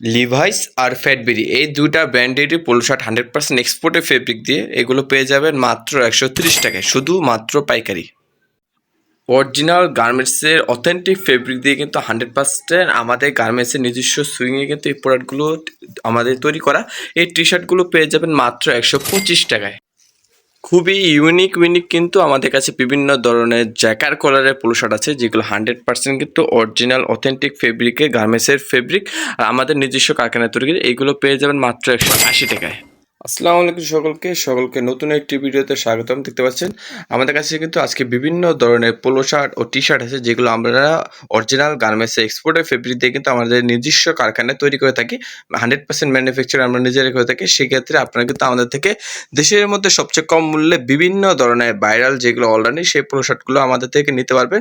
Levi's আর ফ্যাটবেরি এই দুটা ব্র্যান্ডেরই পোলো শার্ট হান্ড্রেড পার্সেন্ট এক্সপোর্টে ফেব্রিক দিয়ে এগুলো পেয়ে যাবেন মাত্র একশো তিরিশ টাকায়, শুধু মাত্র পাইকারি। অরিজিনাল গার্মেন্টসের অথেন্টিক ফেব্রিক দিয়ে কিন্তু হান্ড্রেড পার্সেন্ট আমাদের গার্মেন্টসের নিজস্ব সুইংয়ে কিন্তু এই প্রোডাক্টগুলো আমাদের তৈরি করা, এই টি শার্টগুলো পেয়ে যাবেন মাত্র একশো পঁচিশ টাকায়। খুবই ইউনিক ইউনিক কিন্তু আমাদের কাছে বিভিন্ন ধরনের জ্যাকার কলারের পোলো শার্ট আছে, যেগুলো হান্ড্রেড পার্সেন্ট কিন্তু অরিজিনাল অথেন্টিক ফেব্রিকে গার্মেন্টসের ফেব্রিক আর আমাদের নিজস্ব কারখানায় তৈরি এইগুলো পেয়ে যাবেন মাত্র একশো আশি টাকায়। আসসালামু আলাইকুম সকলকে সকলকে নতুন একটি ভিডিওতে স্বাগতম। দেখতে পাচ্ছেন, আমাদের কাছে কিন্তু আজকে বিভিন্ন ধরনের পোলো শার্ট ও টি শার্ট আছে, যেগুলো আমরা অরিজিনাল গার্মেন্টসে এক্সপোর্টের ফেব্রিক দিয়ে কিন্তু আমাদের নিজস্ব কারখানায় তৈরি করে থাকি। হান্ড্রেড পার্সেন্ট ম্যানুফ্যাকচার আমরা নিজেরা করে থাকি। সেক্ষেত্রে আপনারা কিন্তু আমাদের থেকে দেশের মধ্যে সবচেয়ে কম মূল্যে বিভিন্ন ধরনের ভাইরাল যেগুলো অলরেডি সেই পোলো শার্টগুলো আমাদের থেকে নিতে পারবেন।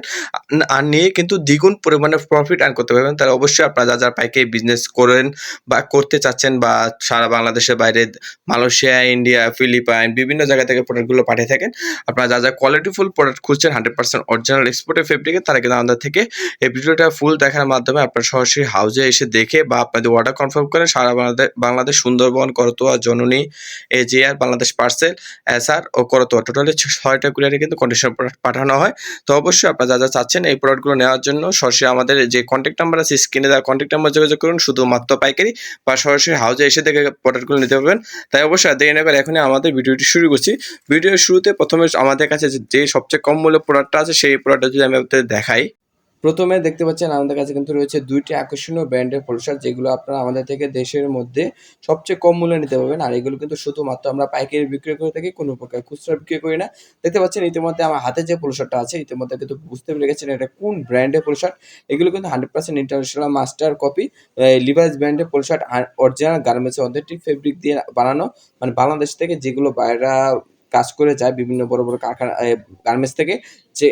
আর নিয়ে কিন্তু দ্বিগুণ পরিমাণে প্রফিট আর্ন করতে পারবেন। তাহলে অবশ্যই আপনারা যা যা পাইকারি বিজনেস করেন বা করতে চাচ্ছেন বা সারা বাংলাদেশের বাইরে মালয়েশিয়া, ইন্ডিয়া, ফিলিপাইন বিভিন্ন জায়গা থেকে প্রোডাক্টগুলো পাঠিয়ে থাকেন। আপনারা যা যা কোয়ালিটিফুল প্রোডাক্ট খুঁজছেন হান্ড্রেড পার্সেন্ট অরিজিনাল এক্সপোর্টের ফেব্রিকে তারা কিন্তু আমাদের থেকে এই ভিডিওটা ফুল দেখার মাধ্যমে আপনারা সরাসরি হাউজে এসে দেখে বা আপনাদের অর্ডার কনফার্ম করেন সারা Bangladesh, Sundarban, Karatoya, Janani AGR Bangladesh parcel SR ও করতোয়া। টোটালি ছয়টা কুরিয়ারে কিন্তু কন্ডিশন প্রোডাক্ট পাঠানো হয়। তো অবশ্যই আপনারা যা যা চাচ্ছেন এই প্রোডাক্টগুলো নেওয়ার জন্য সরাসরি আমাদের যে কন্ট্যাক্ট নাম্বার আছে স্ক্রিনে দেওয়া কন্ট্যাক্ট নাম্বার যোগাযোগ করুন, শুধুমাত্র পাইকারি বা সরাসরি হাউজে এসে দেখে প্রোডাক্টগুলো নিতে পারবেন। তাই অবশ্যই দেরি না করে এখনই আমাদের ভিডিওটি শুরু করছি। ভিডিওর শুরুতে প্রথমে আমাদের কাছে যে সবচেয়ে কম মূল্য প্রোডাক্টটা আছে, সেই প্রোডাক্টটা যদি আমি আপনাদের দেখাই। প্রথমে দেখতে পাচ্ছেন আমাদের কাছে কিন্তু রয়েছে দুইটি আকর্ষণীয় ব্র্যান্ডের পোশাক, যেগুলো আপনারা আমাদের থেকে দেশের মধ্যে সবচেয়ে কম মূল্যে নিতে পারবেন। আর এগুলো কিন্তু শুধুমাত্র আমরা পাইকারি বিক্রি করে থাকি, কোনো প্রকার খুচরা বিক্রি করি না। দেখতে পাচ্ছেন ইতিমধ্যে আমার হাতে যে পোশাকটা আছে, ইতিমধ্যে কিন্তু বুঝতে পেরে গেছেন এটা কোন ব্র্যান্ডের পোশাক। এগুলো কিন্তু hundred percent international master copy Levi's ব্র্যান্ডের পোশাক অরিজিনাল গার্মেন্টস অথেন্টিক ফেব্রিক দিয়ে বানানো। মানে বাংলাদেশ থেকে যেগুলো বাইরা কাজ করে যায় বিভিন্ন বড় বড় কারখানা গার্মেন্টস থেকে। যে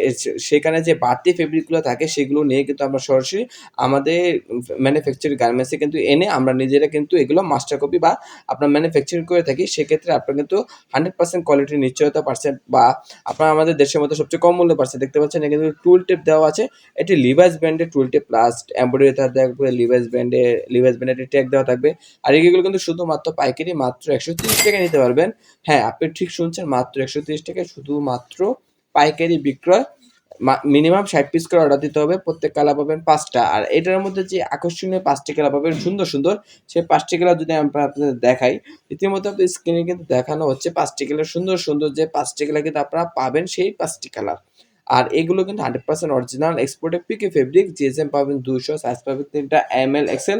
সেখানে যে বাড়তি ফেব্রিকগুলো থাকে সেগুলো নিয়ে কিন্তু আমরা সরাসরি আমাদের ম্যানুফ্যাকচারিং গার্মেন্টসে কিন্তু এনে আমরা নিজেরা কিন্তু এগুলো মাস্টার কপি বা আপনার ম্যানুফ্যাকচারিং করে থাকি। সেক্ষেত্রে আপনার কিন্তু হান্ড্রেড পার্সেন্ট কোয়ালিটির নিশ্চয়তা পার্সেন্ট বা আপনার আমাদের দেশের মধ্যে সবচেয়ে কম মূল্য পাচ্ছে দেখতে পাচ্ছেন কিন্তু টুল টেপ দেওয়া আছে। এটি লিভাইস ব্র্যান্ডের টুল টেপ প্লাস এমব্রয়ডারি থাকবে লিভাইস ব্র্যান্ডে লিভাইস ব্র্যান্ডের ট্যাগ দেওয়া থাকবে। আর এগুলো কিন্তু শুধুমাত্র পাইকারি মাত্র একশো তিরিশ টাকা নিতে পারবেন। হ্যাঁ আপনি ঠিক শুনছেন মাত্র একশো তিরিশ টাকায় শুধুমাত্র পাইকারি বিক্রয় মিনিমাম ষাট পিস করে অর্ডার দিতে হবে। প্রত্যেক কালার পাবেন পাঁচটা। আর এটার মধ্যে যে আকর্ষণীয় পাঁচটি কালা পাবেন, সুন্দর সুন্দর সেই পাঁচটি কালার যদি আমরা আপনাদের দেখাই, ইতিমধ্যে আপনার স্ক্রিনে কিন্তু দেখানো হচ্ছে পাঁচটি কালার সুন্দর সুন্দর যে পাঁচটি কালার কিন্তু আপনারা পাবেন সেই পাঁচটি কালার আর এগুলো কিন্তু হান্ড্রেড পার্সেন্ট অরিজিনাল এক্সপোর্টের পিকে ফেব্রিক জিএসএম পাবেন দুশো সাইজ পাবেন তিনটা এম এল এক্সেল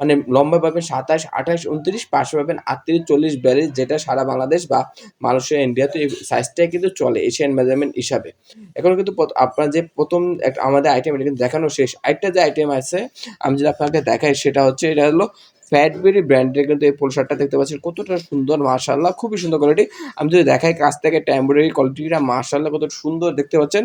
মানে লম্বা পাবেন সাতাশ, আঠাশ, উনত্রিশ পাশে পাবেন আটত্রিশ, চল্লিশ বিয়াল্লিশ যেটা সারা বাংলাদেশ বা মালয়েশিয়া ইন্ডিয়াতে এই সাইজটাই কিন্তু চলে এশিয়ান মেজারমেন্ট হিসাবে। এখন কিন্তু আপনার যে প্রথম একটা আমাদের আইটেম এটা কিন্তু দেখানো শেষ। আরেকটা যে আইটেম আছে, আমি যদি আপনাকে দেখাই, সেটা হচ্ছে, এটা হলো ফ্যাটবেরি ব্র্যান্ডের কিন্তু এই পোল শার্টটা দেখতে পাচ্ছেন, কতটা সুন্দর মার্শাল্লাহ খুবই সুন্দর কোয়ালিটি আমি যদি দেখাই কাছ থেকে এমব্রয়ডারি কোয়ালিটিটা মার্শাল্লাহ কত সুন্দর দেখতে পাচ্ছেন।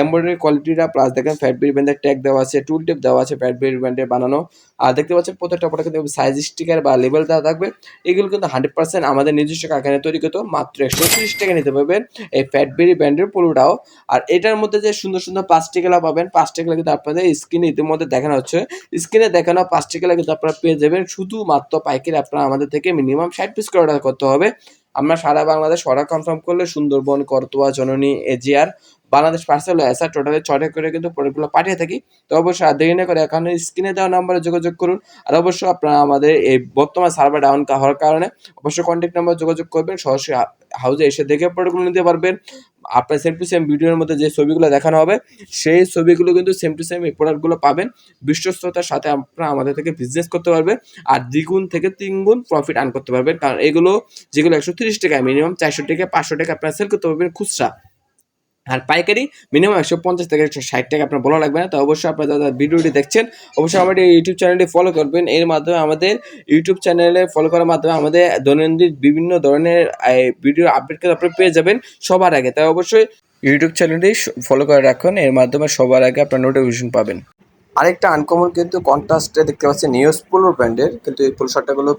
এমব্রয়ডারি কোয়ালিটিটা প্লাস দেখেন ফ্যাটবেরি ব্র্যান্ডের ট্যাগ দেওয়া আছে টুল টেপ দেওয়া আছে ফ্যাটবেরি ব্র্যান্ডের বানানো। আর দেখতে পাচ্ছেন প্রত্যেকটা প্রোডাক্ট কিন্তু সাইজ স্টিকার বা লেবেল দেওয়া থাকবে। এগুলো কিন্তু হান্ড্রেড পার্সেন্ট আমাদের নিজস্ব কারখানায় তৈরি করতো মাত্র একশো তিরিশ টাকা নিতে পারবেন এই ফ্যাটবেরি ব্র্যান্ডের পোলোটাও আর এটার মধ্যে যে সুন্দর সুন্দর পাঁচটি পাবেন পাঁচটি কিন্তু আপনাদের স্ক্রিনে ইতিমধ্যে দেখানো হচ্ছে। স্ক্রিনে দেখানো পাঁচটি কিন্তু আপনারা পেয়ে যাবেন শুধুমাত্র পাইকারি আপনারা আমাদের থেকে মিনিমাম ষাট পিস করে অর্ডার করতে হবে। আমরা সারা বাংলাদেশ অর্ডার কনফার্ম করলে Sundarban, Karatoya, Janani, AGR Bangladesh parcel SR টোটালে ছটা করে কিন্তু প্রোডাক্টগুলো পাঠিয়ে থাকি। তো অবশ্যই আর দেরি না করে এখানে স্ক্রিনে দেওয়া নাম্বারে যোগাযোগ করুন। আর অবশ্যই আপনারা আমাদের এই বর্তমান সার্ভার ডাউন হওয়ার কারণে অবশ্যই কন্ট্যাক্ট নাম্বার যোগাযোগ করবেন। সরাসরি হাউজে এসে দেখে প্রোডাক্টগুলো নিতে পারবেন। আপনার সেম টু সেম ভিডিওর মধ্যে যে ছবিগুলো দেখানো হবে, সেই ছবিগুলো কিন্তু সেম টু সেম এই প্রোডাক্টগুলো পাবেন। বিশ্বস্ততার সাথে আপনারা আমাদের থেকে বিজনেস করতে পারবেন। আর দ্বিগুণ থেকে তিনগুণ প্রফিট আর্ন করতে পারবেন। কারণ এগুলো যেগুলো একশো তিরিশ টাকা মিনিমাম চারশো টাকা পাঁচশো টাকা আপনারা সেল করতে পারবেন খুচরা। আর পাইকারি মিনিমাম একশো পঞ্চাশ থেকে একশো ষাট টাকা আপনার বলা লাগবে না। তো অবশ্যই আপনারা যারা ভিডিওটি দেখছেন, অবশ্যই আমাদের ইউটিউব চ্যানেলটি ফলো করবেন। এর মাধ্যমে আমাদের ইউটিউব চ্যানেলে ফলো করার মাধ্যমে আমাদের দৈনন্দিন বিভিন্ন ধরনের ভিডিও আপডেট কিন্তু আপনারা পেয়ে যাবেন সবার আগে। তাই অবশ্যই ইউটিউব চ্যানেলটি ফলো করে রাখুন। এর মাধ্যমে সবার আগে আপনার নোটিফিকেশন পাবেন। আরেকটা আনকমন কিন্তু কন্ট্রাস্টে দেখতে পাচ্ছেন নিউজ পোলো ব্র্যান্ডের কিন্তু এই পোলো শার্টগুলো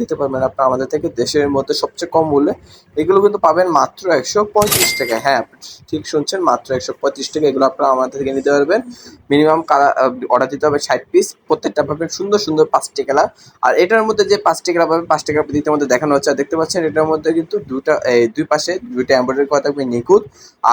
নিতে পারবেন আপনার আমাদের থেকে দেশের মধ্যে সবচেয়ে কম মূল্যে। এগুলো কিন্তু পাবেন মাত্র একশো পঁয়ত্রিশ টাকা। হ্যাঁ ঠিক শুনছেন, মাত্র একশো পঁয়ত্রিশ টাকা এগুলো আপনারা আমাদের থেকে নিতে পারবেন। মিনিমাম কালার অর্ডার দিতে হবে ষাট পিস প্রত্যেকটা পাবেন সুন্দর সুন্দর পাঁচটি কালার আর এটার মধ্যে যে পাঁচটি কালার পাবেন, পাঁচটি কালার দিতে মধ্যে দেখানো হচ্ছে। আর দেখতে পাচ্ছেন এটার মধ্যে কিন্তু দুটা, এই দুই পাশে দুইটা এমব্রয়ডারি করা থাকবে নিখুঁত।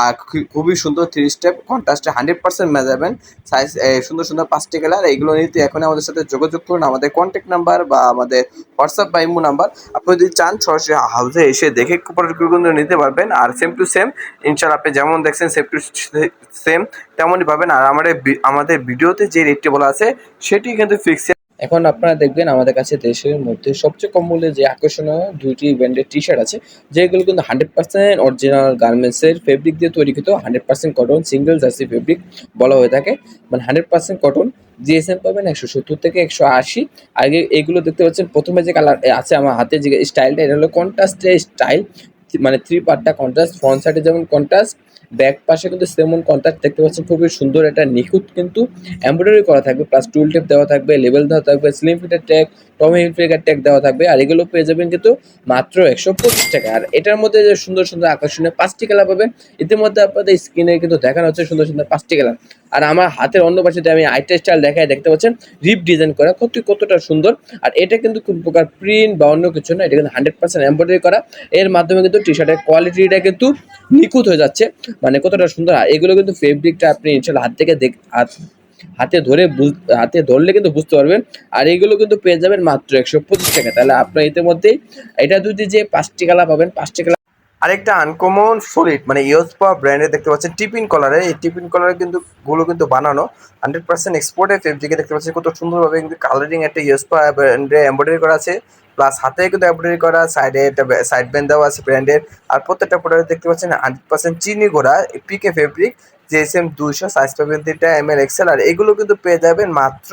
আর খুবই সুন্দর থ্রি স্টেপ কন্ট্রাস্টে হান্ড্রেড পার্সেন্ট মেজাবেন সাইজ সুন্দর সুন্দর পাঁচটি কালার এইগুলো নিতে এখন আমাদের সাথে যোগাযোগ করুন। আমাদের কন্ট্যাক্ট নাম্বার বা আমাদের হোয়াটসঅ্যাপ বা ইমো নাম্বার আপনি যদি চান, সরাসরি হাউসে এসে দেখে প্রোডাক্টগুলো নিতে পারবেন। আর সেম টু সেম ইনশাল্লাহ আপনি যেমন দেখছেন সেম টু সেম তেমনই পাবেন। আর আমাদের আমাদের ভিডিওতে যে রেটটি বলা আছে, সেটি কিন্তু ফিক্স এখন আপনারা দেখবেন আমাদের কাছে দেশের মধ্যে সবচেয়ে কম মূল্যে যে আকর্ষণীয় দুইটি ব্র্যান্ডের টি শার্ট আছে, যেগুলো কিন্তু হান্ড্রেড পার্সেন্ট অরিজিনাল গার্মেন্টসের ফেব্রিক দিয়ে তৈরিকৃত hundred percent cotton single jersey fabric বলা হয়ে থাকে। মানে হান্ড্রেড পার্সেন্ট কটন জিএসএম পাবেন একশো সত্তর থেকে একশো আশি। আগে এগুলো দেখতে পাচ্ছেন, প্রথমে যে কালার আছে আমার হাতে যে স্টাইলটা এটা হলো কন্ট্রাস্টের স্টাইল মানে থ্রি পার্টটা কন্ট্রাস্ট ফ্রন্ট সাইডে যেমন কন্ট্রাস্ট ব্যাক পাশে কিন্তু সেমন কন্ট্রাস্ট দেখতে পাচ্ছেন, খুবই সুন্দর একটা নিখুঁত কিন্তু এমব্রয়ডারি করা থাকবে প্লাস টুল টেপ দেওয়া থাকবে লেভেল দেওয়া থাকবে স্লিম ফিটের ট্যাগ টমি হিলফিগার ট্যাগ দেওয়া থাকবে, আর এগুলো পেয়ে যাবেন কিন্তু মাত্র একশো পঁচিশ টাকা। আর এটার মধ্যে যে সুন্দর সুন্দর আকর্ষণীয় পাঁচটি কালার পাবেন, ইতিমধ্যে আপনাদের স্ক্রিনে কিন্তু দেখানো হচ্ছে সুন্দর সুন্দর পাঁচটি কালার আর আমার হাতের অন্য পাশে আমি আইটা স্টাইল দেখায়, দেখতে পাচ্ছেন রিপ ডিজাইন করা, কত কতটা সুন্দর। আর এটা কিন্তু কোন প্রকার প্রিন্ট বা অন্য কিছু না, এটা কিন্তু হান্ড্রেড পার্সেন্ট এমব্রয়ডারি করা। এর মাধ্যমে কিন্তু টি শার্টের কোয়ালিটিটা কিন্তু নিখুঁত হয়ে যাচ্ছে। মানে কতটা সুন্দর এগুলো কিন্তু ফেব্রিকটা আপনি ইনশাল্লাহ হাত থেকে দেখ, হাত, হাতে ধরে হাতে ধরলে কিন্তু বুঝতে পারবেন। আর এগুলো কিন্তু পেয়ে যাবেন মাত্র একশো পঁচিশ টাকা। তাহলে আপনার ইতিমধ্যেই এটা যদি যে পাঁচটি কালার পাবেন, পাঁচটি কালার আরেকটা আনকমন সলিড মানে ইউজপা ব্র্যান্ডে দেখতে পাচ্ছেন টিপিন কলারে এই টিপিন কলারে কিন্তু গুলো কিন্তু বানানো। হান্ড্রেড পার্সেন্ট এক্সপোর্টের ফেব্রিকে দেখতে পাচ্ছেন কত সুন্দরভাবে কিন্তু কালারিং একটা ইউজপা ব্র্যান্ডে এম্ব্রয়ডারি করা আছে। প্লাস হাতে কিন্তু এমব্রয়ডারি করা সাইডে একটা সাইড ব্যান্ড দেওয়া আছে ব্র্যান্ডের আর প্রত্যেকটা প্রোডাক্ট দেখতে পাচ্ছেন হান্ড্রেড পার্সেন্ট চিনি গোড়া পিকে ফেব্রিক জিএসএম দুশো সাইজ পাবেন তিনটা এম এল এক্সেল আর এগুলো কিন্তু পেয়ে যাবেন মাত্র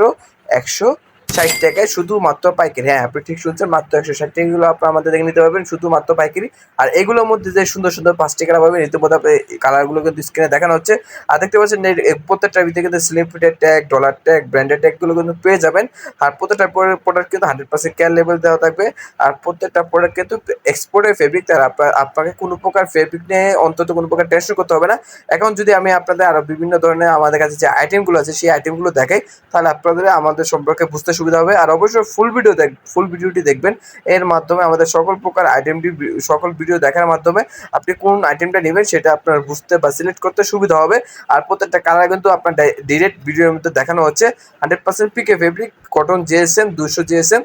একশো ষাট টাকায় শুধুমাত্র পাইকারি। হ্যাঁ আপনি ঠিক শুনছেন, মাত্র একশো ষাট টাকাগুলো আপনি আমাদের থেকে নিতে পারবেন, শুধুমাত্র পাইকারি। আর এগুলোর মধ্যে যে সুন্দর সুন্দর পাঁচটি কালার পাবেন ইতিমধ্যে আপনি কালারগুলো কিন্তু স্ক্রিনে দেখানো হচ্ছে। আর দেখতে পাচ্ছেন প্রত্যেকটা ভিতরে কিন্তু স্লিম ফিটের ট্যাগ ডলার ট্যাগ ব্র্যান্ডেড ট্যাগগুলো কিন্তু পেয়ে যাবেন। আর প্রত্যেকটা প্রোডাক্ট কিন্তু হান্ড্রেড পার্সেন্ট কেয়ার লেভেল দেওয়া থাকবে। আর প্রত্যেকটা প্রোডাক্ট কিন্তু এক্সপোর্টের ফেব্রিক তার আপনার- আপনাকে কোনো প্রকার ফেব্রিক নিয়ে অন্তত কোনো প্রকার টেনশন করতে হবে না। এখন যদি আমি আপনাদের আরও বিভিন্ন ধরনের আমাদের কাছে যে আইটেমগুলো আছে, সেই আইটেমগুলো দেখাই, তাহলে আপনাদের আমাদের সম্পর্কে বুঝতে সুবিধা হবে। আর অবশ্যই ফুল ভিডিও দেখ ফুল ভিডিওটি দেখবেন। এর মাধ্যমে আমাদের সকল প্রকার আইটেমটি সকল ভিডিও দেখার মাধ্যমে আপনি কোন আইটেমটা নেবেন সেটা আপনার বুঝতে বা সিলেক্ট করতে সুবিধা হবে। আর প্রত্যেকটা কালার কিন্তু আপনার ডিরেক্ট ভিডিওর মধ্যে দেখানো হচ্ছে। Hundred percent PK fabric cotton GSM দুশো জিএসএম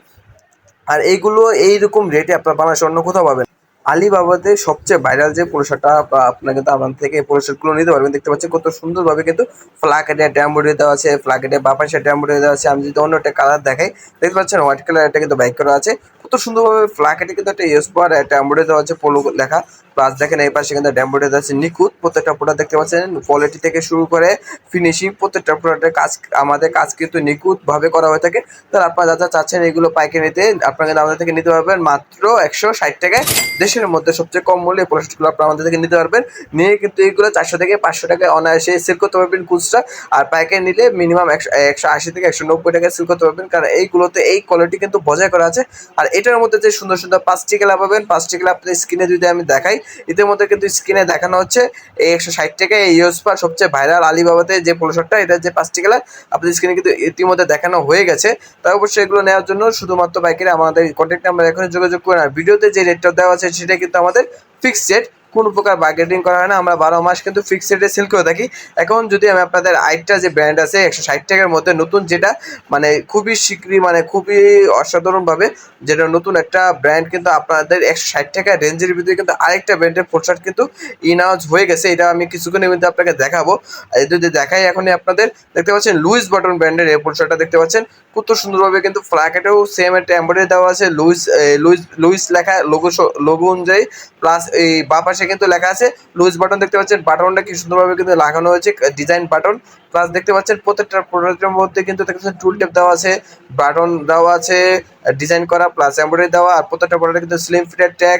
আর এইগুলো এইরকম রেটে আপনার বাংলাদেশে অন্য কোথাও পাবেন। আলিবাবাতে সবচেয়ে ভাইরাল যে পোশাকটা বা আপনার কিন্তু আমার থেকে এই পোশাকগুলো নিতে পারবেন। দেখতে পাচ্ছেন কত সুন্দরভাবে কিন্তু ফ্লাকেটে ড্যাম্বুডে দেওয়া আছে ফ্লাকেটে বাপাশে ড্যাম্বুডে দেওয়া আছে। আমি যদি অন্য একটা কালার দেখাই, দেখতে পাচ্ছেন হোয়াইট কালার একটা কিন্তু বাইক করা আছে। কত সুন্দরভাবে ফ্লাকেটে কিন্তু একটা ইউজ পাওয়ার একটা এম্বুডে দেওয়া আছে পোলো লেখা। প্লাস দেখেন এই পাশে কিন্তু ড্যাম্বুডে দেওয়া আছে নিখুঁত প্রত্যেকটা প্রোডাক্ট দেখতে পাচ্ছেন। কোয়ালিটি থেকে শুরু করে ফিনিশিং প্রত্যেকটা প্রোডাক্টের কাজ, আমাদের কাজ কিন্তু নিখুঁতভাবে করা হয়ে থাকে। তাহলে আপনারা যা যা চাচ্ছেন এগুলো পাইকে নিতে, আপনারা কিন্তু আমাদের থেকে নিতে পারবেন মাত্র একশো ষাট টাকায়। দেশের মধ্যে সবচেয়ে কম মূল্যে এই প্রোডাক্টগুলো আপনারা আমাদের থেকে নিতে পারবেন। নিয়ে কিন্তু এইগুলো চারশো থেকে পাঁচশো টাকায় অনায়াসে সেল করতে পারবেন খুচরা। আর পাইকারি নিলে মিনিমাম একশো একশো আশি থেকে একশো নব্বই টাকায় সেল করতে পারবেন। কারণ এইগুলোতে এই কোয়ালিটি কিন্তু বজায় করা আছে। আর এটার মধ্যে যে সুন্দর সুন্দর পাঁচটি কেলা পাবেন পাঁচটি কেলা আপনার স্ক্রিনে যদি আমি দেখাই ইতিমধ্যে কিন্তু স্ক্রিনে দেখানো হচ্ছে এই একশো ষাট টাকায় এই ইউসপার সবচেয়ে ভাইরাল আলিবাবাতে যে পোলো শার্টটা এটা যে পাঁচটি কালার আপনাদের স্ক্রিনে কিন্তু ইতিমধ্যে দেখানো হয়ে গেছে। তাই অবশ্যই এগুলো নেওয়ার জন্য শুধুমাত্র বাইকের আমাদের কন্ট্যাক্ট নাম্বার এখন যোগাযোগ করে আর ভিডিওতে যে রেটটা দেওয়া আছে সেটা কিন্তু আমাদের ফিক্সড রেট কোনো প্রকার বার্গেটিং করা হয় না, আমরা বারো মাস কিন্তু ফিক্সড রেটে সেল করে থাকি। এখন যদি আমি আপনাদের আইটটা যে ব্র্যান্ড আছে, একশো ষাট টাকার মধ্যে নতুন যেটা মানে খুবই শীঘ্রই মানে খুবই অসাধারণভাবে যেটা নতুন একটা ব্র্যান্ড কিন্তু আপনাদের একশো ষাট টাকা রেঞ্জের ভিতরে কিন্তু আরেকটা ব্র্যান্ডের পোশাক কিন্তু ইনাউজ হয়ে গেছে। এটা আমি কিছুক্ষণের মধ্যে আপনাকে দেখাবো। যদি দেখাই এখনই আপনাদের, দেখতে পাচ্ছেন লুইস বাটন ব্র্যান্ডের এই পোশাকটা দেখতে পাচ্ছেন। কত সুন্দরভাবে কিন্তু ফ্ল্যাকেটেও সেম একটা এম্বয়ডারি দেওয়া আছে। লুইস লুইস লুইস লেখা লোগো লোগো অনুযায়ী প্লাস এই বা পাশে কিন্তু লেখা আছে লুজ বাটন দেখতে পাচ্ছেন। বাটনটা কি সুন্দরভাবে কিন্তু লাগানো হয়েছে ডিজাইন বাটন প্লাস দেখতে পাচ্ছেন প্রত্যেকটা প্রোডাক্টের মধ্যে কিন্তু টুল টেপ দেওয়া আছে বাটন দেওয়া আছে ডিজাইন করা প্লাস এমব্রয়ডারি দেওয়া, আর প্রত্যেকটা প্রোডাক্টে কিন্তু স্লিম ফিটের tag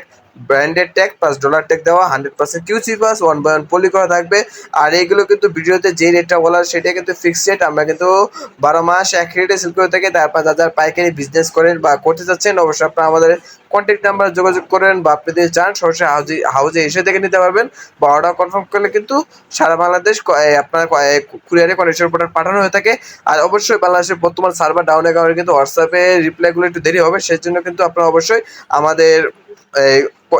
branded tag plus dollar tag দেওয়া hundred percent QC pass one by one poly করা থাকবে। আর এইগুলো কিন্তু ভিডিওতে যে রেটটা বলার সেটা কিন্তু ফিক্সড রেট আমরা কিন্তু বারো মাস এক রেটে সেল করে থাকি। তারপর যারা পাইকারি বিজনেস করেন বা করতে চাচ্ছেন, অবশ্যই আপনারা আমাদের কন্ট্যাক্ট নাম্বার যোগাযোগ করেন বা আপনি যদি চান, সরাসরি হাউজে হাউজে এসে দেখে নিতে পারবেন বা অর্ডার কনফার্ম করলে কিন্তু সারা বাংলাদেশ আপনার কুরিয়ারে কন্ডিশন প্রোডাক্ট পাঠানো হয়ে থাকে। আর অবশ্যই বাংলাদেশের বর্তমান সার্ভার ডাউনের কারণে কিন্তু হোয়াটসঅ্যাপে রিপ্লাইগুলো একটু দেরি হবে। সেই জন্য কিন্তু আপনারা অবশ্যই আমাদের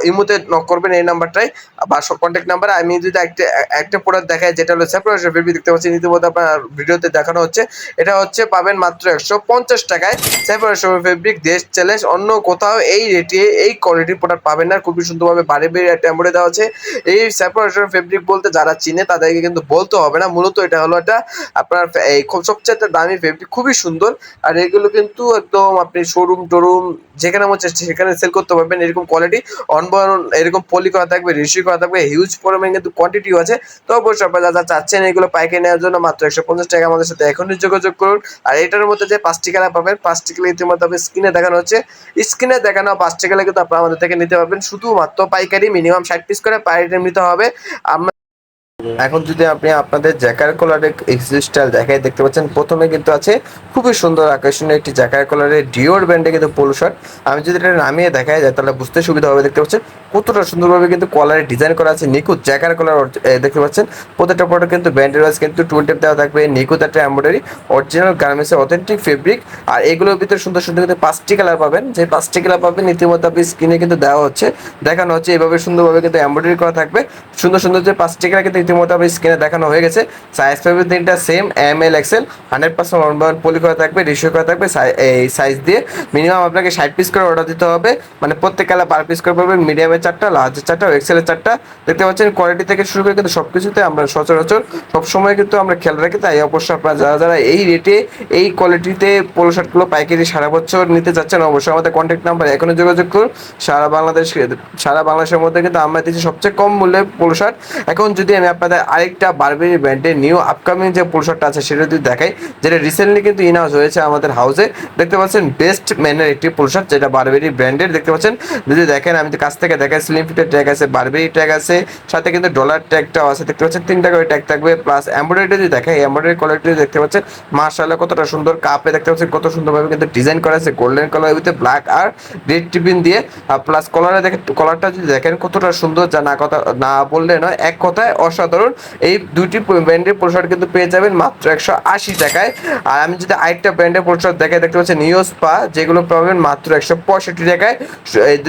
ইমোতে নক করবেন এই নাম্বারটাই বা কন্ট্যাক্ট নাম্বার আমি যদি একটা একটা প্রোডাক্ট দেখাই, যেটা হলো সেপারেশন বেবি দেখতে পাচ্ছেন, ইতিমধ্যে আপনার ভিডিওতে দেখানো হচ্ছে। এটা হচ্ছে পাবেন মাত্র একশো পঞ্চাশ টাকায় সেপারেশন ফেব্রিক দেশ চ্যালেঞ্জ অন্য কোথাও এই রেটে এই কোয়ালিটির প্রোডাক্ট পাবেন না। খুবই সুন্দরভাবে বাড়ি বেড়ে এমব্রয়ডারি দেওয়া আছে। এই সেপারেশন ফেব্রিক বলতে যারা চিনে, তাদেরকে কিন্তু বলতে হবে না। মূলত এটা হলো একটা আপনার এই খুব সবচেয়ে দামি ফেব্রিক খুবই সুন্দর। আর এগুলো কিন্তু একদম আপনি শোরুম টোরুম যেখানে মন সেখানে সেল করতে পারবেন। এরকম কোয়ালিটি অনবরণ এরকম পলি করা থাকবে রিসি করা থাকবে হিউজ পরিমাণে কিন্তু কোয়ান্টিটিও আছে। তো অবশ্যই আপনারা যারা চাচ্ছেন এগুলো পাইকারি নেওয়ার জন্য মাত্র একশো পঞ্চাশ টাকা আমাদের সাথে এখনই যোগাযোগ করুন। আর এটার মধ্যে যে পাঁচটি কালার পাবেন, পাঁচটি কালার ইতিমধ্যে আপনি স্ক্রিনে দেখানো হচ্ছে। স্ক্রিনে দেখানো পাঁচটি কালার কিন্তু আপনারা আমাদের থেকে নিতে পারবেন। শুধুমাত্র পাইকারি মিনিমাম ষাট পিস করে পাইকারি নিতে হবে। আমরা এখন যদি আপনি আপনাদের জ্যাকার কলারের স্টাইল দেখায় দেখতে পাচ্ছেন, প্রথমে কিন্তু আছে খুবই সুন্দর আকর্ষণীয় একটি জ্যাকার কলারের ডিওর ব্র্যান্ডে কিন্তু পোলো শার্ট আমি যদি এটা নামিয়ে দেখাই যায় তাহলে বুঝতে সুবিধা হবে, দেখতে পাচ্ছেন? কতটা সুন্দরভাবে কিন্তু কলারে ডিজাইন করা আছে। নিখুঁত জ্যাকার কলার দেখতে পাচ্ছেন? প্রত্যেকটা প্রোডাক্ট কিন্তু ব্র্যান্ডের ওয়াইজ কিন্তু টুল টেপ দেওয়া থাকবে। নিখুঁত একটা এমব্রয়ডারি অরিজিনাল গার্মেন্টসের অথেন্টিক ফেব্রিক আর এগুলোর ভিতরে সুন্দর সুন্দর কিন্তু পাঁচটি কালার পাবেন। যে পাঁচটি কালার পাবেন, ইতিমধ্যে আপনি স্ক্রিনে কিন্তু দেওয়া হচ্ছে, দেখানো হচ্ছে। এইভাবে সুন্দরভাবে কিন্তু এমব্রয়ডারি করা থাকবে। সুন্দর সুন্দর যে পাঁচটি কালার কিন্তু ইতিমধ্যে স্ক্রিনে দেখানো হয়ে গেছে। সাইজ পাবে তিনটা same M L XL hundred percent poly করা থাকবে রেশিও করা থাকবে এই সাইজ দিয়ে। মিনিমাম আপনাকে ষাট পিস করে অর্ডার দিতে হবে। মানে প্রত্যেক কালার পার পিস করে পাবেন মিডিয়ামের চারটা লার্জের চারটা এক্সেলের চারটা। দেখতে পাচ্ছেন কোয়ালিটি থেকে শুরু করে কিন্তু সব কিছুতে আমরা সচরাচর সবসময় কিন্তু আমরা খেয়াল রাখি। তাই অবশ্যই আপনারা যারা যারা এই রেটে এই কোয়ালিটিতে পোলো শার্টগুলো পাইকারি সারা বছর নিতে চাচ্ছেন অবশ্যই আমাদের কন্ট্যাক্ট নাম্বার এখনই যোগাযোগ করুন। সারা বাংলাদেশ, সারা বাংলাদেশের মধ্যে কিন্তু আমরা দিচ্ছি সবচেয়ে কম মূল্যে পোলো শার্ট এখন যদি আমি আপনাদের আরেকটা বারবেরি ব্র্যান্ডের নিউ আপকামিং যে পোলো শার্টটা আছে সেটা যদি দেখাই, যেটা রিসেন্টলি কিন্তু ইন হাউস হয়েছে আমাদের হাউসে দেখতে পাচ্ছেন বেস্ট ম্যানের একটি শার্ট যেটা বারবেরি ব্র্যান্ডের দেখতে পাচ্ছেন? যদি দেখেন, আমি কাছ থেকে দেখাই স্লিম ফিটের ট্যাগ আছে বারবেরি ট্যাগ আছে, সাথে কিন্তু ডলার ট্যাগটাও আছে, দেখতে পাচ্ছেন? তিনটা করে ট্যাগ থাকবে প্লাস এমব্রয়ডারি যদি দেখাই এমব্রয়ডারি কোয়ালিটি দেখতে পাচ্ছেন মার্শাল্লাহ কতটা সুন্দর কাপে দেখতে পাচ্ছেন, কত সুন্দরভাবে কিন্তু ডিজাইন করা আছে গোল্ডেন কালার উইথ ব্ল্যাক আর রেড টিপিন দিয়ে প্লাস কলারে দেখেন কলারটা যদি দেখেন, কতটা সুন্দর, যা না কথা, না বললে নয়, এক কথায় অসাধারণ। এই দুইটি ব্র্যান্ডের পোশাক কিন্তু পেয়ে যাবেন মাত্র একশো আশি টাকায়। আর আমি যদি আরেকটা ব্র্যান্ডের পোশাক দেখাই, দেখতে পাচ্ছি নিউ স্পা যেগুলো পাবেন মাত্র একশো পঁয়ষট্টি টাকায়।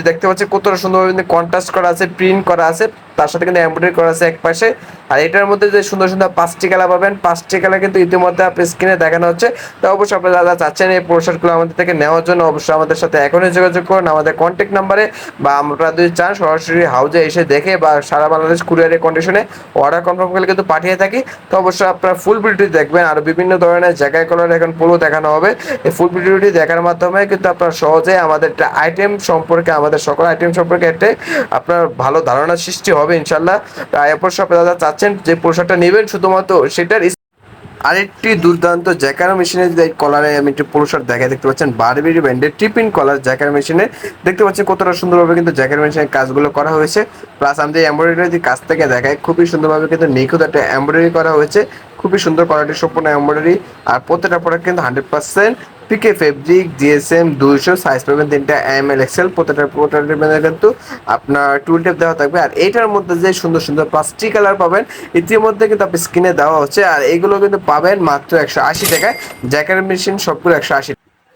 দেখতে পাচ্ছি কতটা সুন্দরভাবে কন্ট্রাস্ট করা আছে প্রিন্ট করা আছে। তার সাথে কিন্তু এমব্রয়ডারি করা আছে এক পাশে। আর এটার মধ্যে যে সুন্দর সুন্দর পাঁচটি কালার পাবেন, পাঁচটি কালার কিন্তু ইতিমধ্যে আপনি স্ক্রিনে দেখানো হচ্ছে। তো অবশ্যই আপনারা যারা চাচ্ছেন এই পোশাকগুলো আমাদের থেকে নেওয়ার জন্য, অবশ্যই আমাদের সাথে এখনই যোগাযোগ করুন। আমাদের কন্ট্যাক্ট নাম্বারে বা আমরা যদি চান, সরাসরি হাউজে এসে দেখে বা সারা বাংলাদেশ কুরিয়ারের কন্ডিশনে অর্ডার কনফার্ম করলে কিন্তু পাঠিয়ে থাকি। তো অবশ্যই আপনারা ফুল ভিডিওটি দেখবেন। আর বিভিন্ন ধরনের জায়গায় কলার এখন পুরো দেখানো হবে। এই ফুল ভিডিওটি দেখার মাধ্যমে কিন্তু আপনারা সহজে আমাদের আইটেম সম্পর্কে, আমাদের সকল আইটেম সম্পর্কে একটা আপনার ভালো ধারণা সৃষ্টি হবে। ইনশাল্লাহ তাই অবশ্যই আপনারা যারা চাচ্ছেন যে পোশাকটা নেবেন, শুধুমাত্র সেটার আরেকটি দুর্দান্ত জ্যাকার মেশিনে কলারে আমি একটি পুরস্কার দেখাই, দেখতে পাচ্ছেন বারবেরি ব্যান্ডের টিপিন কলার জ্যাকার মেশিনে। দেখতে পাচ্ছেন কতটা সুন্দরভাবে কিন্তু জ্যাকার মেশিনের কাজগুলো করা হয়েছে। প্লাস আমি যে এমব্রয়ডারি কাজ থেকে দেখাই, খুবই সুন্দরভাবে কিন্তু নিখুঁত একটা এমব্রয়ডারি করা হয়েছে। খুবই সুন্দর কোয়ালিটি সম্পূর্ণ এমব্রয়ডারি আর প্রত্যেকটা প্রোডাক্ট কিন্তু hundred percent PK fabric GSM দুইশো সাইজ পাবেন তিনটা এম এল এক্সেল প্রত্যেকটা প্রোটাটের কিন্তু আপনার টুল টেপ দেওয়া থাকবে। আর এইটার মধ্যে যে সুন্দর সুন্দর প্লাস্টিক কালার পাবেন, ইতিমধ্যে কিন্তু আপনি স্ক্রিনে দেওয়া হচ্ছে। আর এগুলো কিন্তু পাবেন মাত্র একশো আশি টাকায়। জ্যাকেট মেশিন সবগুলো একশো আশি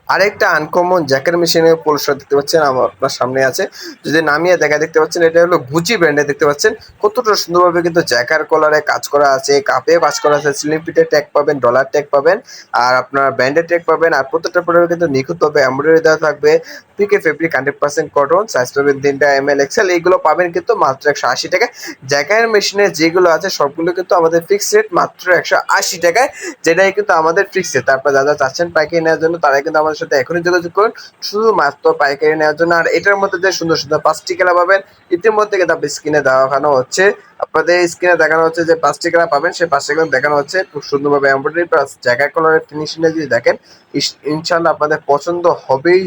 আরেকটা আনকমন জ্যাকের মেশিনের পোলসার দেখতে পাচ্ছেন আপনার সামনে আছে। যদি নামিয়ে দেখা দেখতে পাচ্ছেন, এটা হলো গুচি ব্র্যান্ডে দেখতে পাচ্ছেন। কতটা সুন্দরভাবে কিন্তু জ্যাকার কলারে কাজ করা আছে কাপে কাজ করা আছে স্লিম ফিটের ট্যাগ পাবেন ডলার ট্যাগ পাবেন, আর আপনার ব্র্যান্ডের ট্যাগ পাবেন, আর প্রত্যেকটা প্রোডাক্ট কিন্তু নিখুঁতভাবে এমব্রয়ডারি দেওয়া থাকবে। PK fabric hundred percent cotton size পাবেন তিনটা এম এল এক্সেল এইগুলো পাবেন কিন্তু মাত্র একশো আশি টাকায়। জ্যাকার মেশিনের যেগুলো আছে, সবগুলো কিন্তু আমাদের ফিক্স রেট মাত্র একশো আশি টাকায়, যেটাই কিন্তু আমাদের ফিক্স রেট তারপর যারা চাচ্ছেন পাইকারি নেওয়ার জন্য তারা কিন্তু আমাদের আমাদের সাথে এখনই যোগাযোগ করুন। শুধুমাত্র পাইকারি নেওয়ার জন্য। আর এটার মধ্যে যে সুন্দর সুন্দর পাঁচটি খেলা পাবেন, ইতিমধ্যে কিন্তু আপনি স্ক্রিনে দেখানো হচ্ছে। আপনাদের স্ক্রিনে দেখানো হচ্ছে যে পাঁচটি খেলা পাবেন, সেই পাঁচটি খেলা দেখানো হচ্ছে। খুব সুন্দরভাবে এমব্রয়ডারি প্লাস জায়গা কালারের ফিনিশিংয়ে যদি দেখেন ইনশাল্লাহ আপনাদের পছন্দ হবেই।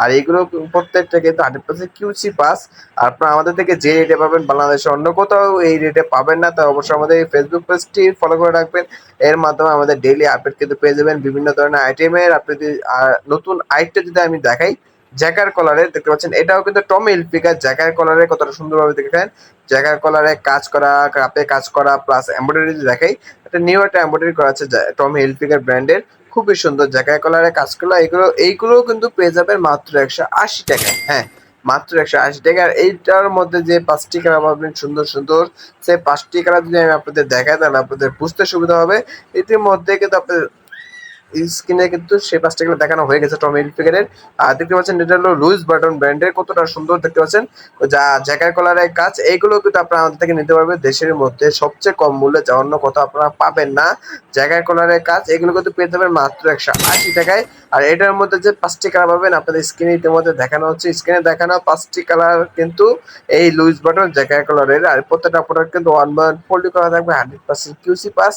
আর এগুলো প্রত্যেকটা কিন্তু হান্ড্রেড পার্সেন্ট কিউসি পাস আপনারা আমাদের থেকে যে রেটে পাবেন, বাংলাদেশের অন্য কোথাও এই রেটে পাবেন না। তাই অবশ্যই আমাদের এই ফেসবুক পেজটি ফলো করে রাখবেন। এর মাধ্যমে আমাদের ডেইলি আপডেট কিন্তু পেয়ে যাবেন। বিভিন্ন ধরনের আইটেমের আপনি যদি নতুন আইটেম যদি আমি দেখাই জ্যাকার কলারের দেখতে পাচ্ছেন? এটাও কিন্তু টম ইলপিকার জ্যাকার কলারে কতটা সুন্দরভাবে দেখেন জ্যাকার কলারে কাজ করা কাপে কাজ করা প্লাস এমব্রয়ডারি দেখাই, একটা নিউ একটা এমব্রয়ডারি করা আছে টম হিলফিগার ব্র্যান্ডের খুবই সুন্দর জ্যাকার কলারের করল এগুলো এইগুলোও কিন্তু পেয়ে যাবেন মাত্র একশো আশি টাকা হ্যাঁ মাত্র একশো আশি টাকা আর এইটার মধ্যে যে পাঁচটি কালার পাবেন, সুন্দর সুন্দর সেই পাঁচটি কালার যদি আমি আপনাদের দেখাই, তাহলে আপনাদের বুঝতে সুবিধা হবে। এটির মধ্যে কিন্তু আপনাদের স্ক্রিনে কিন্তু সেই পাঁচটা গুলো দেখানো হয়ে গেছে টম ফিগারের আর দেখতে পাচ্ছেন, এটা হলো লুইস বাটন ব্র্যান্ডের কতটা সুন্দর দেখতে পাচ্ছেন। যা জ্যাকার কলারের কাজ, এইগুলো কিন্তু আপনারা আমাদের থেকে নিতে পারবেন দেশের মধ্যে সবচেয়ে কম মূল্যে, যা অন্য কোথাও আপনারা পাবেন না। জ্যাকার কলারের কাজ, এগুলো কিন্তু পেয়ে যাবেন মাত্র একশো আশি টাকায়। আর এটার মধ্যে যে পাঁচটি কালার পাবেন, আপনাদের স্ক্রিনে ইতিমধ্যে দেখানো হচ্ছে। স্ক্রিনে দেখানো পাঁচটি কালার কিন্তু এই লুইস বাটন জ্যাকার কালারের আর প্রত্যেকটা প্রোডাক্ট কিন্তু ওয়ান বাই ফোল্ড করা থাকবে hundred percent QC pass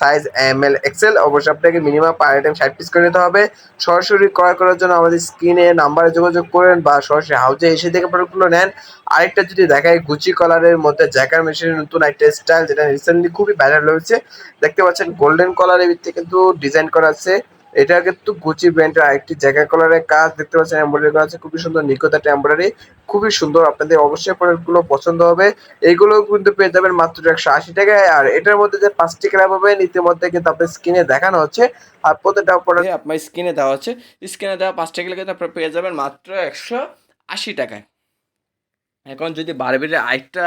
size M L XL অবশ্যই আপনাকে মিনিমাম পার আইটেম ষাট পিস করে নিতে হবে। সরাসরি ক্রয় করার জন্য আমাদের স্ক্রিনে নাম্বারে যোগাযোগ করেন বা সরাসরি হাউজে এসে থেকে প্রোডাক্টগুলো নেন। আরেকটা যদি দেখাই গুচি কলারের মধ্যে জ্যাকার মেশিনের নতুন একটা স্টাইল যেটা রিসেন্টলি খুবই ভাইরাল হয়েছে। দেখতে পাচ্ছেন গোল্ডেন কলারের ভিত্তিতে কিন্তু ডিজাইন করা আছে। এটা কিন্তু গুচি ব্র্যান্ডের আরেকটি জ্যাকার কলারের কাজ দেখতে পাচ্ছেন। এমব্রয়ডারি করা আছে খুবই সুন্দর একটা এমব্রয়ডারি খুবই সুন্দর। আপনাদের অবশ্যই প্রোডাক্টগুলো পছন্দ হবে। এইগুলো কিন্তু পেয়ে যাবেন মাত্র একশো আশি টাকায়। আর এটার মধ্যে যে পাঁচটি কালার পাবেন, ইতিমধ্যে কিন্তু আপনার স্ক্রিনে দেখানো হচ্ছে। আর প্রত্যেকটা প্রোডাক্ট এ আপনার স্ক্রিনে দেওয়া হচ্ছে। স্ক্রিনে দেওয়া পাঁচটা কিলো কিন্তু আপনারা পেয়ে যাবেন মাত্র একশো আশি টাকায়। এখন যদি বারবিরে আরেকটা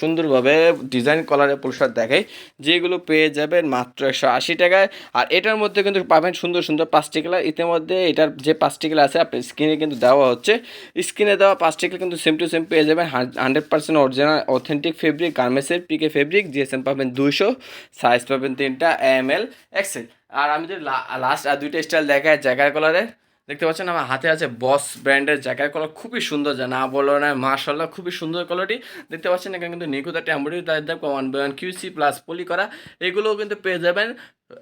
সুন্দরভাবে ডিজাইন কলারে পোশাক দেখাই, যেগুলো পেয়ে যাবেন মাত্র একশো আশি টাকায়। আর এটার মধ্যে কিন্তু পাবেন সুন্দর সুন্দর পাঁচটি কালার ইতিমধ্যে এটার যে পাঁচটি কালার আছে আপনার স্ক্রিনে কিন্তু দেওয়া হচ্ছে। স্ক্রিনে দেওয়া পাঁচটি কালার কিন্তু সেম টু সেম পেয়ে যাবেন। Hundred percent original authentic fabric গার্মেন্টসের পিকে ফেব্রিক জিএসএম পাবেন দুইশো সাইজ পাবেন তিনটা এম এল এক্সেল আর আমি যদি লাস্ট আর দুইটা স্টাইল দেখাই জ্যাকার কালারের দেখতে পাচ্ছেন আমার হাতে আছে বস ব্র্যান্ডের জ্যাকেট কলার খুবই সুন্দর, যা না বলো না মার্শাল্লাহ খুবই সুন্দর কোয়ালিটি দেখতে পাচ্ছেন এখানে কিন্তু নিকুদা টেম্পোরি তাদের one by one QC plus poly করা এগুলোও কিন্তু পেয়ে যাবেন।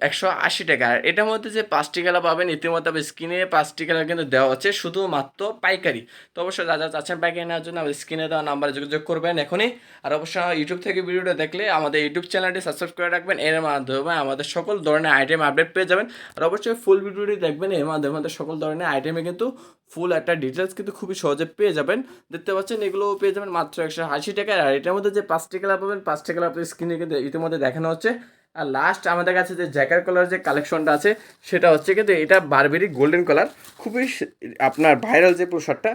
একশো আশি টাকা। আর এটার মধ্যে যে পাঁচটি খেলা পাবেন, ইতিমধ্যে আমি স্ক্রিনে পাঁচটি খেলা কিন্তু দেওয়া হচ্ছে, শুধুমাত্র পাইকারি। তো অবশ্যই যা যা চাচ্ছেন পাইকারি নেওয়ার জন্য আমাদের স্ক্রিনে দেওয়া নাম্বারে যোগাযোগ করবেন এখনই। আর অবশ্যই ইউটিউব থেকে ভিডিওটা দেখলে আমাদের ইউটিউব চ্যানেলটি সাবস্ক্রাইব করে রাখবেন। এর মাধ্যমে আমাদের সকল ধরনের আইটেম আপডেট পেয়ে যাবেন। আর অবশ্যই ফুল ভিডিওটি দেখবেন, এর মাধ্যমে আমাদের সকল ধরনের আইটেমে কিন্তু ফুল একটা ডিটেলস কিন্তু খুবই সহজে পেয়ে যাবেন। দেখতে পাচ্ছেন এগুলো পেয়ে যাবেন মাত্র একশো আশি টাকায়। আর এটার মধ্যে যে পাঁচটি কালার পাবেন, পাঁচটি কালার আপনার স্ক্রিনে কিন্তু ইতিমধ্যে দেখানো হচ্ছে। আর লাস্ট আমাদের কাছে যে জ্যাকার কালার যে কালেকশনটা আছে, সেটা হচ্ছে কিন্তু এটা বারবেরি গোল্ডেন কালার খুবই আপনার ভাইরাল যে পোশাকটা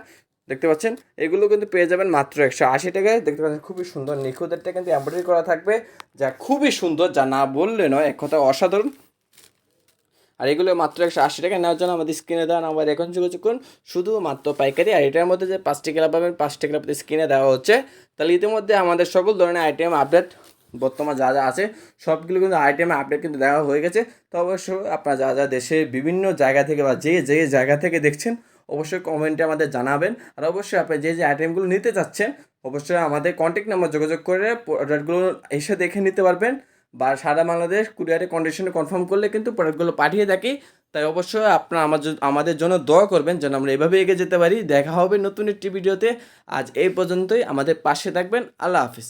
দেখতে পাচ্ছেন? এগুলো কিন্তু পেয়ে যাবেন মাত্র একশো আশি টাকায়। দেখতে পাচ্ছেন, খুবই সুন্দর নিখুঁতেরটা কিন্তু এমব্রয়ডারি করা থাকবে, যা খুবই সুন্দর, যা না বললে নয়, এক কথা অসাধারণ। আর এগুলো মাত্র একশো আশি টাকা নেওয়ার জন্য আমাদের স্ক্রিনে দেওয়া নাম্বার এখন যোগাযোগ করুন। শুধু মাত্র পাইকারি আর এটার মধ্যে যে পাঁচটি কেলা পাবেন, পাঁচটি কেলা আপনাদের স্ক্রিনে দেওয়া হচ্ছে। তাহলে ইতিমধ্যে আমাদের সকল ধরনের আইটেম আপডেট বর্তমান যা যা আছে, সবগুলো কিন্তু আইটেম আপডেট কিন্তু দেওয়া হয়ে গেছে। তো অবশ্যই আপনারা যা যা দেশের বিভিন্ন জায়গা থেকে বা যে যে জায়গা থেকে দেখছেন, অবশ্যই কমেন্টে আমাদের জানাবেন। আর অবশ্যই আপনি যে যে আইটেমগুলো নিতে চাচ্ছেন, অবশ্যই আমাদের কন্ট্যাক্ট নাম্বার যোগাযোগ করে প্রোডাক্টগুলো এসে দেখে নিতে পারবেন। বা সারা বাংলাদেশ কুরিয়ারে কন্ডিশনে কনফার্ম করলে কিন্তু প্রোডাক্টগুলো পাঠিয়ে থাকি। তাই অবশ্যই আপনারা আমার আমাদের জন্য দোয়া করবেন যেন আমরা এভাবে এগিয়ে যেতে পারি। দেখা হবে নতুন একটি ভিডিওতে আজ এই পর্যন্তই। আমাদের পাশে থাকবেন। আল্লাহ হাফিজ।